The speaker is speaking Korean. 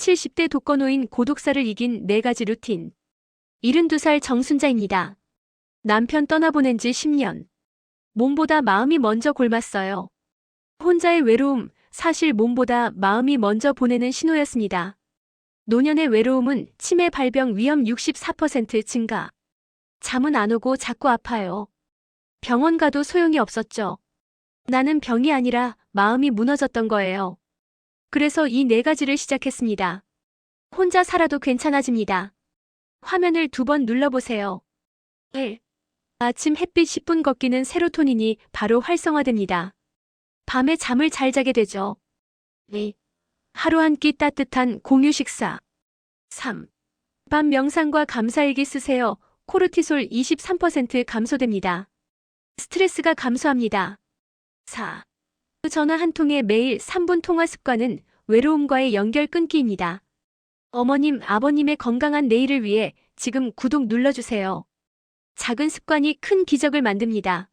70대 독거노인 고독사를 이긴 4가지 루틴. 72살 정순자입니다. 남편 떠나보낸 지 10년. 몸보다 마음이 먼저 골랐어요. 혼자의 외로움, 사실 몸보다 마음이 먼저 보내는 신호였습니다. 노년의 외로움은 치매 발병 위험 64% 증가. 잠은 안 오고 자꾸 아파요. 병원 가도 소용이 없었죠. 나는 병이 아니라 마음이 무너졌던 거예요. 그래서 이 네 가지를 시작했습니다. 혼자 살아도 괜찮아집니다. 화면을 두 번 눌러보세요. 1. 아침 햇빛 10분 걷기는 세로토닌이 바로 활성화됩니다. 밤에 잠을 잘 자게 되죠. 2. 하루 한 끼 따뜻한 공유 식사. 3. 밤 명상과 감사일기 쓰세요. 코르티솔 23% 감소됩니다. 스트레스가 감소합니다. 4. 전화 한 통에 매일 3분 통화 습관은 외로움과의 연결 끊기입니다. 어머님, 아버님의 건강한 내일을 위해 지금 구독 눌러주세요. 작은 습관이 큰 기적을 만듭니다.